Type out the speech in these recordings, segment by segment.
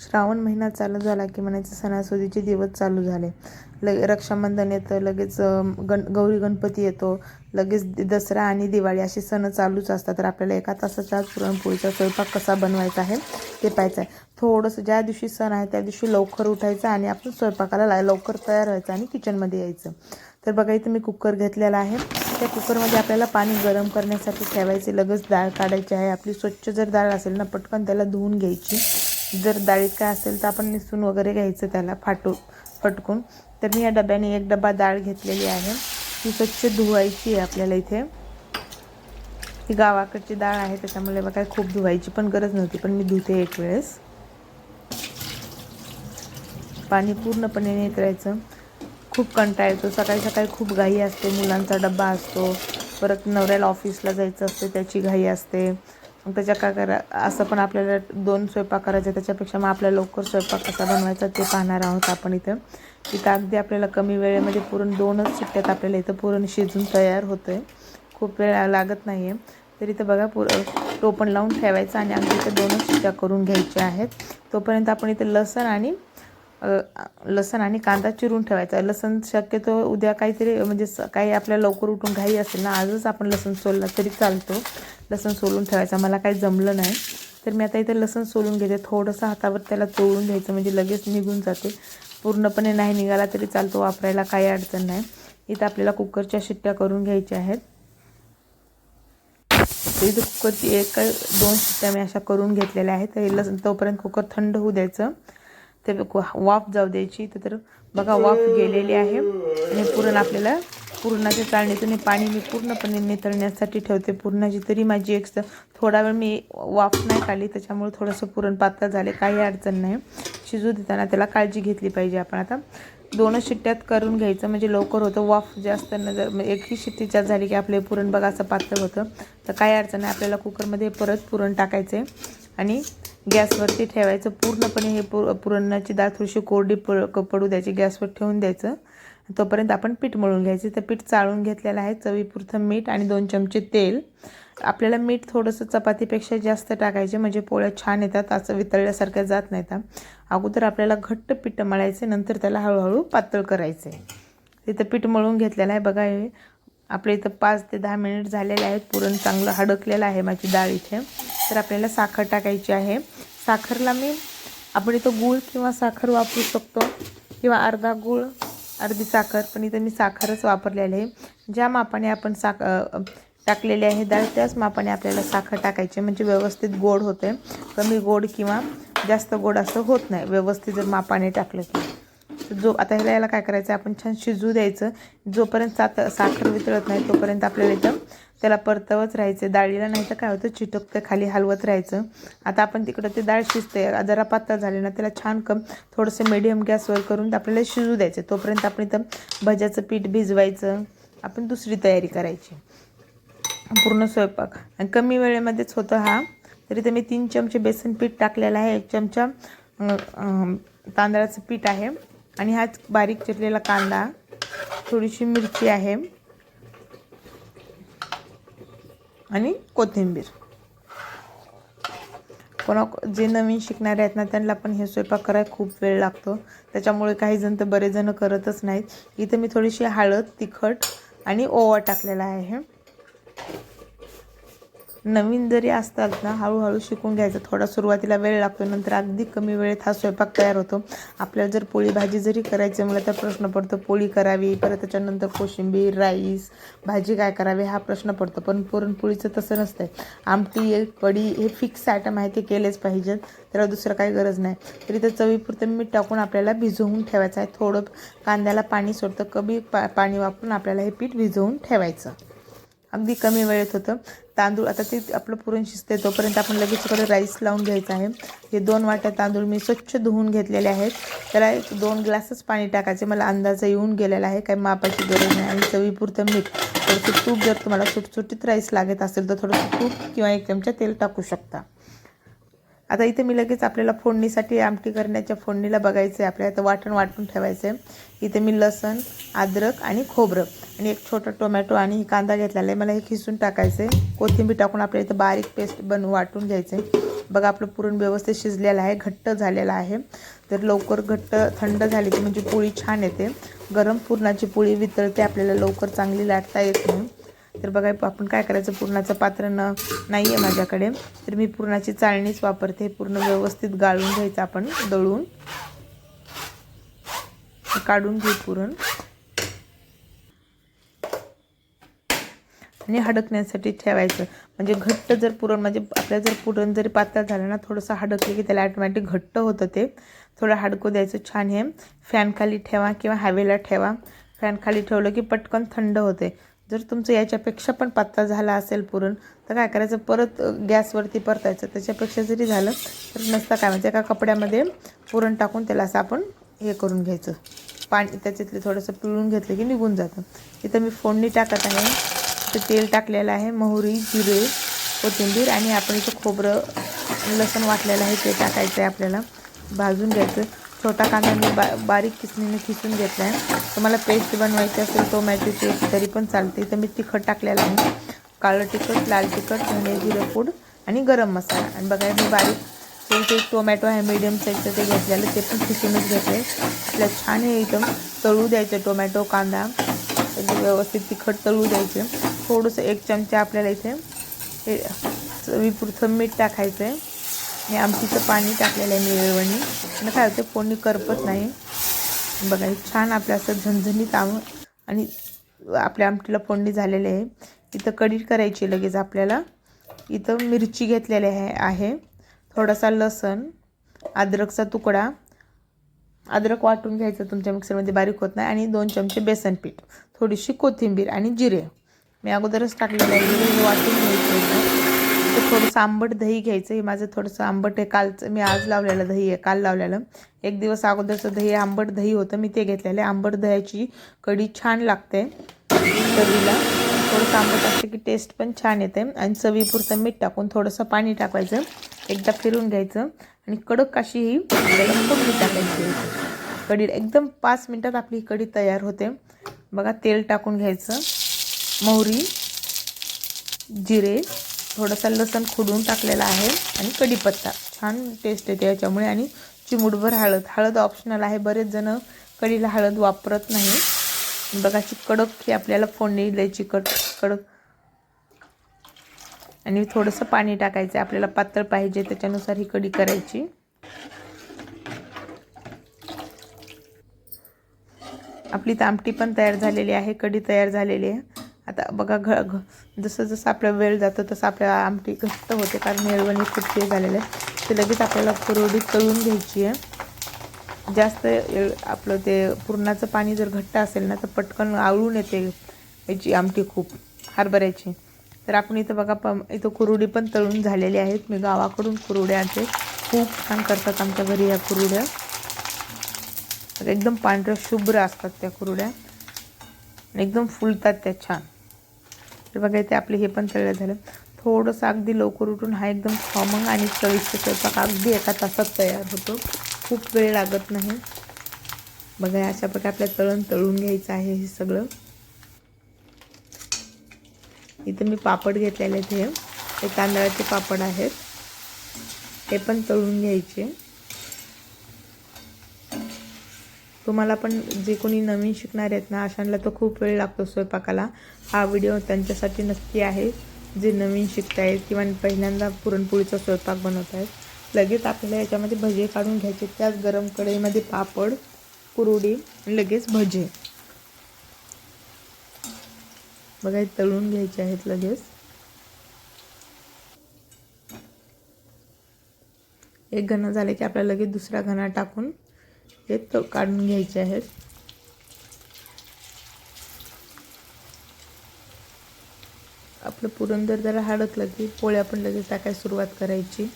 श्रावण महिना चालू झाला की म्हणायचं सणासुदीचे दिवस चालू झाले. लगे रक्षाबंधन येतं लगेच गण गौरी गणपती येतो लगेच दसरा आणि दिवाळी असे सण चालूच असतात. तर आपल्याला एका तासाच्या पुरणपोळीचा स्वयंपाक कसा बनवायचा आहे ते पाहायचं आहे थोडंसं ज्या दिवशी सण आहे त्या दिवशी लवकर उठायचं आणि आपण स्वयंपाकाला ला- लवकर तयार व्हायचं आणि किचनमध्ये यायचं. तर बघा इथं मी कुकर घेतलेला आहे. त्या कुकरमध्ये आपल्याला पाणी गरम करण्यासाठी ठेवायचे. लगेच डाळ काढायची आहे. आपली स्वच्छ जर डाळ असेल ना पटकन त्याला धुवून घ्यायची. जर डाळीत काय असेल तर आपण निसून वगैरे घ्यायचं त्याला फाटू फटकून. तर मी या डब्याने एक डबा डाळ घेतलेली आहे. ती स्वच्छ धुवायची आहे आपल्याला इथे. ही गावाकडची डाळ आहे त्याच्यामुळे बघा खूप धुवायची पण गरज नव्हती पण मी धुते एक वेळेस. पाणी पूर्णपणे नाही खूप कंटाळ येतो. सकाळी सकाळी खूप घाई असते. मुलांचा डब्बा असतो. परत नवऱ्याला ऑफिसला जायचं असते त्याची घाई असते. मग त्याच्या काय करा असं पण आपल्याला दोन स्वयंपाक करायचे त्याच्यापेक्षा मग आपल्याला लवकर स्वयंपाक कसा बनवायचा ते पाहणार आहोत आपण इथं. इथं अगदी आपल्याला कमी वेळेमध्ये पुरण दोनच शिट्ट्यात आपल्याला इथं पुरण शिजून तयार होतं आहे खूप वेळ लागत नाही आहे तर इथं बघा पुर टोपण लावून ठेवायचं आणि अगदी इथं दोनच शिट्ट्या करून घ्यायच्या आहेत. तोपर्यंत आपण इथं लसण आणि लसण आणि कांदा चिरून ठेवायचा. लसण शक्यतो उद्या काहीतरी म्हणजे स काही आपल्याला लवकर उठून घाई असेल ना आजच आपण लसण सोलला तरी चालतो. लसण सोलून ठेवायचा. मला काही जमलं नाही. तर मी आता इथे लसण सोलून घेते. थोडंसं हातावर त्याला चोळून घ्यायचं म्हणजे लगेच निघून जाते. पूर्णपणे नाही निघाला तरी चालतो वापरायला काही अडचण नाही. इथं आपल्याला कुकरच्या शिट्ट्या करून घ्यायच्या आहेत. इथं कुकरची एक दोन शिट्ट्या मी अशा करून घेतलेल्या आहेत. तर हे लसण तोपर्यंत कुकर थंड होऊ द्यायचं. ते कु- वाफ जाऊ द्यायची तर तर बघा वाफ गेलेली आहे. आणि पुरण आपल्याला पुरणाच्या चाळणीतून पाणी मी पूर्णपणे नितळण्यासाठी ठेवते. पुरणाची तरी माझी एक स- थोडा वेळ मी वाफ नाही काढली त्याच्यामुळे थोडंसं पुरण पातळ झाले काही अडचण नाही. शिजू देताना त्याला काळजी घेतली पाहिजे आपण. आता दोनच शिट्ट्यात करून घ्यायचं म्हणजे लवकर होतं. वाफ जास्त न जर म्हणजे एकही शिट्टी जास्त झाली की आपले पुरण बघा असं पातळ होतं. तर काही अडचण नाही. आपल्याला कुकरमध्ये परत पुरण टाकायचं आहे आणि गॅसवरती ठेवायचं. पूर्णपणे हे पु पुरणाची डाळ थोडीशी कोरडी प पडू द्यायची. गॅसवर ठेवून द्यायचं. तोपर्यंत आपण पीठ मळून घ्यायचं. तर पीठ चाळून घेतलेलं आहे. चवीपुरतं मीठ आणि दोन चमचे तेल. आपल्याला मीठ थोडंसं चपातीपेक्षा जास्त टाकायचे. म्हणजे पोळ्या छान येतात. असं वितळल्यासारख्या जात नाहीत अगोदर आपल्याला घट्ट पीठ मळायचे. नंतर त्याला हळूहळू पातळ करायचे तिथं पीठ मळून घेतलेलं आहे. बघा हे आपल्या इथं पाच ते दहा मिनिट झालेले आहेत. पुरण चांगलं हडकलेलं आहे माझी डाळ इथे. तर आपल्याला साखर टाकायची आहे. साखरला मी आपण इथं गूळ किंवा साखर वापरू शकतो किंवा अर्धा गूळ अर्धी साखर पण इथं मी साखरच वापरलेली आहे. ज्या मापाने आपण साख टाकलेले टाकलेली आहे डाळ त्याच मापाने आपल्याला साखर टाकायची म्हणजे व्यवस्थित गोड होते. कमी गोड किंवा जास्त गोड असं होत नाही. व्यवस्थित जर मापाने टाकलं की. तर जो आता ह्याला याला काय करायचं? आपण छान शिजू द्यायचं. जोपर्यंत सात साखर वितळत नाही तोपर्यंत आपल्याला इथं त्याला परतवत राहायचं. डाळीला नाही तर काय होतं? चिटकतं खाली हलवत राहायचं. आता आपण तिकडं ते डाळ शिजते जरा पातळ झाले ना त्याला छान कम थोडंसं मिडियम गॅसवर करून आपल्याला शिजू द्यायचं. तोपर्यंत आपण इथं भज्याचं पीठ भिजवायचं. आपण दुसरी तयारी करायची. पूर्ण स्वयंपाक. आणि कमी वेळेमध्येच होतं हा. तरी तर मी तीन चमचे बेसन पीठ टाकलेलं आहे. एक चमचा तांदळाचं पीठ आहे. आणि हाच बारीक चिरलेला कांदा थोडीशी मिरची आहे आणि कोथिंबीर. कोणा जे नवीन शिकणारे आहेत ना त्यांना पण हे स्वयंपाक करायला खूप वेळ लागतो. त्याच्यामुळे काही जण तर बरेच जण करतच नाहीत. इथं मी थोडीशी हळद तिखट आणि ओवा टाकलेला आहे. नवीन जरी असतात ना हळूहळू शिकून घ्यायचं. थोडा सुरुवातीला वेळ लागतो नंतर अगदी कमी वेळेत हा स्वयंपाक तयार होतो. आपल्याला जर पोळी भाजी जरी करायची म्हणलं तर प्रश्न पडतो पोळी करावी परत त्याच्यानंतर कोशिंबीर राईस भाजी काय करावी हा प्रश्न पडतो. पण पुरणपोळीचं तसं नसतं आमटी एक कढी हे फिक्स आयटम आहे ते केलेच पाहिजेत. त्याला दुसरं काही गरज नाही. तरी तर चवीपुरतं मीठ टाकून आपल्याला भिजवून ठेवायचं आहे. थोडं कांद्याला पाणी सोडतं कमी पा पाणी वापरून आपल्याला हे पीठ भिजवून ठेवायचं. अगदी कमी वेळेत होतं. तांदूळ आता ते आपलं पुरण शिजते तोपर्यंत आपण लगेच इकडे राईस लावून घ्यायचं आहे. हे दोन वाट्या तांदूळ मी स्वच्छ धुवून घेतलेले आहेत. त्याला एक दोन ग्लासच पाणी टाकायचे. मला अंदाज येऊन गेलेला आहे. काही मापाची गरज नाही. आणि चवीपुरतं मीठ. थोडंसं तूप जर तुम्हाला सुटसुटीत राईस लागत असेल तर थोडंसं तूप किंवा एक चमचा तेल टाकू शकता. आता इथे मी लगेच आपल्याला फोडणीसाठी आमटी करण्याच्या फोडणीला बघायचं आहे आपल्याला आता वाटण वाटून ठेवायचं आहे इथे मी लसण अद्रक आणि खोबरं आणि एक छोटा टोमॅटो आणि कांदा घेतलेला आहे. मला हे खिसून टाकायचं आहे कोथिंबीर टाकून आपल्याला इथं बारीक पेस्ट बनवून वाटून घ्यायचं आहे बघा आपलं पुरण व्यवस्थित शिजलेलं आहे घट्ट झालेलं आहे. तर लवकर घट्ट थंड झाली की म्हणजे पोळी छान येते. गरम पुरणाची पोळी वितळते. आपल्याला लवकर चांगली लाटता येत नाही. तर बघा आपण काय करायचं? पुरणाचं पात्र न नाही आहे माझ्याकडे. तर मी पुरणाची चाळणीच वापरते. पूर्ण व्यवस्थित गाळून घ्यायचं आपण दळून. काढून घेऊ पुरण. आणि हडकण्यासाठी ठेवायचं. म्हणजे घट्ट जर पुरण म्हणजे आपल्या जर पुरण जरी पातळ झालं ना थोडंसं हडकलं की त्याला ॲटोमॅटिक घट्ट होतं ते. थोडं हडकू द्यायचं छान हे. फॅनखाली ठेवा किंवा हवेला ठेवा. फॅनखाली ठेवलं की पटकन थंड होते. जर तुमचं याच्यापेक्षा पण पातळ झाला असेल पुरण तर काय करायचं? परत गॅसवरती परतायचं. त्याच्यापेक्षा जरी झालं तर नसतं काय म्हणजे एका कपड्यामध्ये पुरण टाकून त्याला असं आपण हे करून घ्यायचं. पाणी त्याच्यातले थोडंसं पिळून घेतलं की निघून जातं. इथं मी फोडणी टाकत आहे. ते तेल टाकलेलं आहे. मोहरी जिरे कोथिंबीर आणि आपण इथं खोबरं लसण वाटलेलं आहे ते टाकायचं आहे आपल्याला. भाजून घ्यायचं. छोटा कांदा मी बा बारीक किसणीने किसून घेतला आहे तुम्हाला पेस्ट बनवायची असेल टोमॅटोची तरी पण चालते इथं मी तिखट टाकलेलं आहे. काळं तिखट लाल तिखट धने जिरं पूड आणि गरम मसाला. आणि बघा मी बारीक ते टोमॅटो आहे मीडियम साईजचं ते घेतलेलं. ते पण किसूनच घेतले आपल्या छान हे एकदम तळू द्यायचं टोमॅटो कांदा. व्यवस्थित तिखट तळू द्यायचं. थोडंसं एक चमचा आपल्याला इथे हे चवीपुरतं मीठ टाकायचं आहे आणि आमटीचं पाणी टाकलेलं आहे मिळवणी आणि काय होतं फोडणी करपत नाही. बघा हे छान आपलं असं झणझणीत आम आणि आपल्या आमटीला फोडणी झालेली आहे. इथं कढी करायची लगेच आपल्याला. इथं मिरची घेतलेली आहे आहे. थोडासा लसण अद्रकचा तुकडा. अद्रक वाटून घ्यायचं तुमच्या मिक्सरमध्ये बारीक होत नाही. आणि दोन चमचे बेसन पीठ. थोडीशी कोथिंबीर आणि जिरे. मी अगोदरच टाकलेलं आहे. जिरे वाटून घ्यायचं थोडंसं आंबट दही घ्यायचं हे माझं थोडंसं आंबट आहे. कालचं मी आज लावलेलं दही आहे. काल लावलेलं. एक दिवस अगोदरचं दही आंबट दही होतं. मी ते घेतलेलं आहे. आंबट दह्याची कढी छान लागते. कढीला थोडंसं आंबट असते की टेस्ट पण छान येते. आणि चवीपुरतं मीठ टाकून थोडंसं पाणी टाकायचं एकदा फिरून घ्यायचं. आणि कडक अशी ही फोडणी टाकायची. कढी एकदम पाच मिनटात आपली ही कढी तयार होते. बघा तेल टाकून घ्यायचं. मोहरी जिरे थोडासा लसण खुडून टाकलेला आहे आणि कढीपत्ता. छान टेस्ट येते याच्यामुळे आणि चिमुटभर हळद. हळद ऑप्शनल आहे. बरेच जण कढीला हळद वापरत नाही. बघा अशी कडक ही आपल्याला फोडणी द्यायची. कड कडक. आणि थोडंसं पाणी टाकायचं आपल्याला पातळ पाहिजे त्याच्यानुसार ही कढी करायची. आपली तामटी पण तयार झालेली आहे. कढी तयार झालेली आहे. आता बघा घ घ जसं जसं आपला वेळ जातो तसं आपल्या आमटी घट्ट होते. कारण निळवणी खूप ते झालेलं आहे ते लगेच आपल्याला कुरवडी तळून घ्यायची आहे. जास्त आपलं ते पुरणाचं पाणी जर घट्ट असेल ना तर पटकन आवळून येते याची आमटी खूप हरभऱ्याची. तर आपण इथं बघा प इथं कुरुडी पण तळून झालेली आहेत. मी गावाकडून कुरुड्याचे खूप छान करतात आमच्या घरी या कुरुड्या एकदम पांढऱ्या शुभ्र असतात त्या कुरुड्या एकदम फुलतात त्या छान. तर बघा इथे आपले हे पण तळलं झालं. थोडंसं अगदी लवकर उठून हा एकदम खमंग आणि चविष्ट स्वयंपाक अगदी एका तासात तयार होतो. खूप वेळ लागत नाही. बघा अशा प्रकारे आपल्या तळण तळून घ्यायचं आहे हे सगळं. इथं मी पापड घेतलेले आहेत हे तांदळाचे पापड आहेत. हे पण तळून घ्यायचे. तुम्हाला पण जे कोणी नवीन शिकणार आहेत ना अशांना तर खूप वेळ लागतो स्वयंपाकाला. हा व्हिडिओ त्यांच्यासाठी नक्की आहे. जे नवीन शिकतायत किंवा पहिल्यांदा पुरणपोळीचा स्वयंपाक बनवत आहेत लगेच आपल्याला याच्यामध्ये भजे काढून घ्यायचे. त्याच गरम कढईमध्ये पापड कुरुडी लगेच भजे. बघा तळून घ्यायचे आहेत लगेच. एक घन झाले की आपल्याला लगेच दुसरा घणा टाकून हे तो काढून घ्यायचे आहेत. आपलं पुरण जर जरा हडकलं की पोळ्या पण लगेच टाकायला सुरुवात करायची.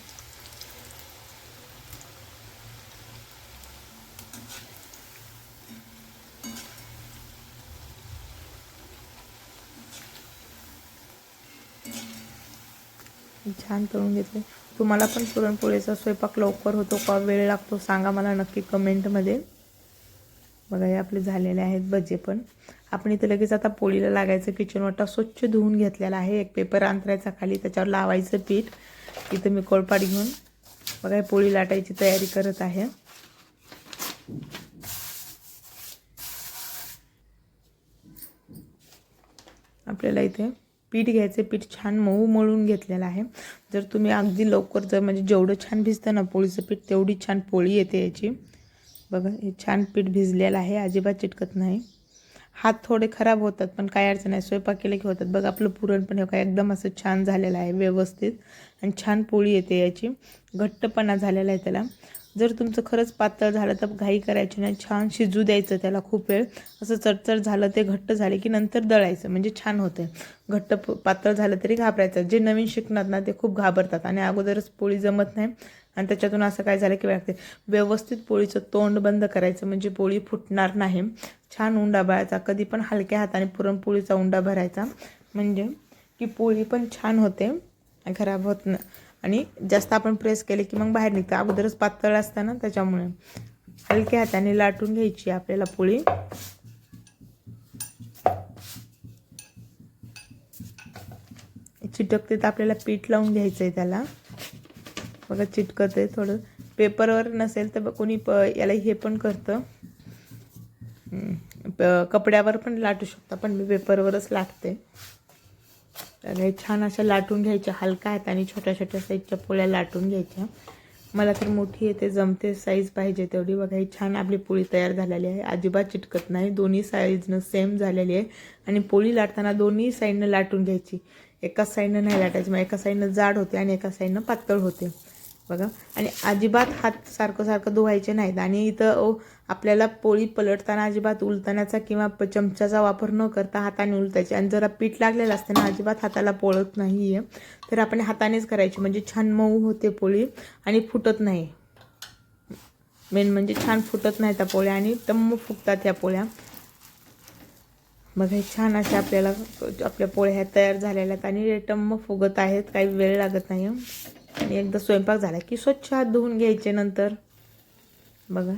छान तळून घेतले. तुम्हाला पण पुरणपोळीचा स्वयंपाक लवकर होतो का? वेळ लागतो? सांगा मला नक्की कमेंटमध्ये. बघा हे आपले झालेले आहेत भजे पण. आपण इथे लगेच आता पोळीला लागायचं किचन वाटा स्वच्छ धुवून घेतलेला आहे. एक पेपर अंतरायचा खाली त्याच्यावर लावायचं पीठ. इथं मी कोळपाट घेऊन बघा हे पोळी लाटायची तयारी करत आहे. आपल्याला इथे पीठ घ्यायचं पीठ छान मऊ मळून घेतलेलं आहे. जर तुम्ही अगदी लवकर जर म्हणजे जेवढं छान भिजतं ना पोळीचं पीठ तेवढी छान पोळी येते याची. बघा हे छान पीठ भिजलेलं आहे अजिबात चिटकत नाही. हात थोडे खराब होतात पण काय अडचण नाही. स्वयंपाक केले की होतात. बघा आपलं पुरण पण हे काय एकदम असं छान झालेलं आहे व्यवस्थित. आणि छान पोळी येते याची. घट्टपणा झालेला आहे त्याला. जर तुमचं खरंच पातळ झालं तर घाई करायची नाही. छान शिजू द्यायचं त्याला खूप वेळ. असं चरचर झालं ते घट्ट झाले की नंतर दळायचं. म्हणजे छान होते घट्ट पातळ झालं तरी घाबरायचं. जे नवीन शिकणार ना ते खूप घाबरतात. आणि अगोदरच पोळी जमत नाही. आणि त्याच्यातून असं काय झालं की लागते व्यवस्थित पोळीचं तोंड बंद करायचं. म्हणजे पोळी फुटणार नाही. छान उंडा भरायचा कधी पण हलक्या हाताने पुरणपोळीचा उंडा भरायचा. म्हणजे की पोळी पण छान होते. खराब होत नाही. आणि जास्त आपण प्रेस केले की मग बाहेर निघतं. अगोदरच पातळ असतं ना त्याच्यामुळे. हलक्या हाताने लाटून घ्यायची आपल्याला पोळी. चिटकते तर आपल्याला पीठ लावून घ्यायचं आहे त्याला. बघा चिटकत आहे थोडं. पेपरवर नसेल तर कोणी प याला हे पण करतं. प- कपड्यावर पण लाटू शकता पण मी पेपरवरच लाटते. तर हे छान अशा लाटून घ्यायच्या हलका हाताने छोट्या छोट्या साईजच्या पोळ्या लाटून घ्यायच्या. मला तर मोठी येते जमते साईज पाहिजे तेवढी. बघा ही छान आपली पोळी तयार झालेली आहे. अजिबात चिटकत नाही. दोन्ही साईजनं सेम झालेली आहे. आणि पोळी लाटताना दोन्ही साईडनं लाटून घ्यायची. एकाच साईडनं नाही लाटायची मग एका साईडनं जाड होते आणि एका साईडनं पातळ होते. बघा. आणि अजिबात हात सारखं सारखं धुवायचे नाहीत. आणि इथं ओ, आपल्याला पोळी पलटताना अजिबात उलटण्याचा किंवा प- चमच्याचा वापर न करता हाताने उलटायचे आणि जरा पीठ लागलेलं असतं ना अजिबात हाताला पोळत नाही आहे तर आपण हातानेच करायची. म्हणजे छान मऊ होते पोळी आणि फुटत नाही. मेन म्हणजे छान फुटत नाही त्या पोळ्या आणि टम्म फुगतात ह्या पोळ्या. मग हे छान अशा आपल्याला आपल्या पोळ्या ह्या तयार झालेल्या आहेत आणि टम्म फुगत आहेत. काही वेळ लागत नाही. आणि एकदा स्वयंपाक झाला की स्वच्छ हात धुवून घ्यायचे नंतर. बघा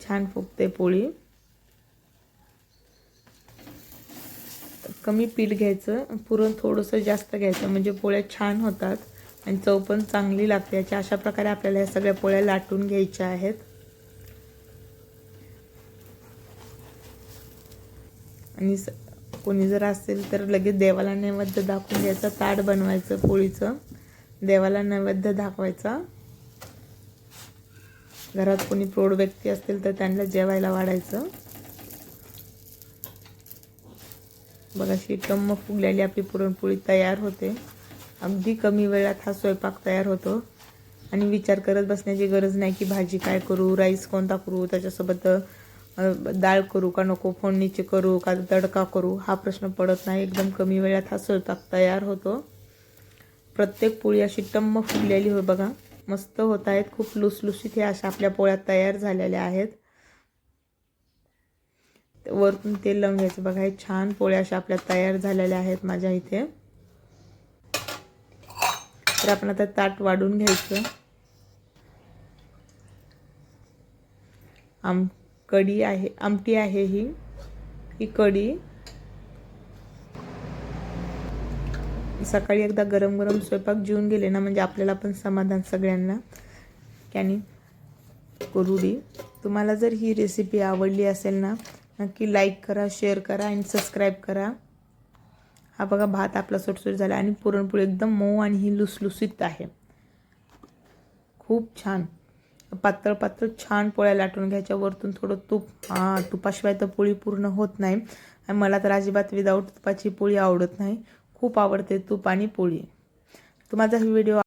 छान फुगते पोळी. कमी पीठ घ्यायचं पुरण थोडंसं जास्त घ्यायचं म्हणजे पोळ्या छान होतात आणि चव पण चांगली लागते. याच्या अशा प्रकारे आपल्याला ह्या सगळ्या पोळ्या लाटून घ्यायच्या आहेत. आणि स कोणी जर असेल तर लगेच देवाला नैवेद्य दाखवून द्यायचं ताट बनवायचं पोळीचं. देवाला नैवेद्य दाखवायचा. घरात कोणी प्रौढ व्यक्ती असतील तर त्यांना जेवायला वाढायचं. बघा अशी टम्म फुगलेली आपली पुरणपोळी तयार होते. अगदी कमी वेळात हा स्वयंपाक तयार होतो. आणि विचार करत बसण्याची गरज नाही की भाजी काय करू राईस कोणता करू त्याच्यासोबत डाळ करू का नको फोडणीची करू का तडका करू हा प्रश्न पडत नाही. एकदम कमी वेळात हा स्वयंपाक तयार होतो. प्रत्येक पोळी अशी टम्म फुगलेली हो बघा. मस्त होत आहेत. खूप लुसलुशीत हे अशा आपल्या पोळ्या तयार झालेल्या आहेत. वरतून तेल लावून घ्यायचं. बघा हे छान पोळ्या अशा आपल्या तयार झालेल्या आहेत माझ्या इथे. तर आपण आता ताट वाढून घ्यायचं. आम कढी आहे आमटी आहे ही. ही कढी. सकाळी एकदा गरम गरम स्वयंपाक जेवून गेले ना म्हणजे आपल्याला पण समाधान सगळ्यांना. त्याने दे. तुम्हाला जर ही रेसिपी आवडली असेल ना नक्की लाईक करा शेअर करा आणि सबस्क्राईब करा. हा बघा भात आपला सुटसुट झाला आणि पुरणपोळी एकदम मऊ आणि ही लुसलुसीत आहे. खूप छान. पातळ पातळ छान पोळ्या लाटून घ्यायच्या. वरतून थोडं तूप. हां तुपाशिवाय तर पोळी पूर्ण होत नाही. आणि मला तर अजिबात विदाऊट तुपाची पोळी आवडत नाही. खूप आवडते तूप आणि पोळी. तुम्हाला हा व्हिडिओ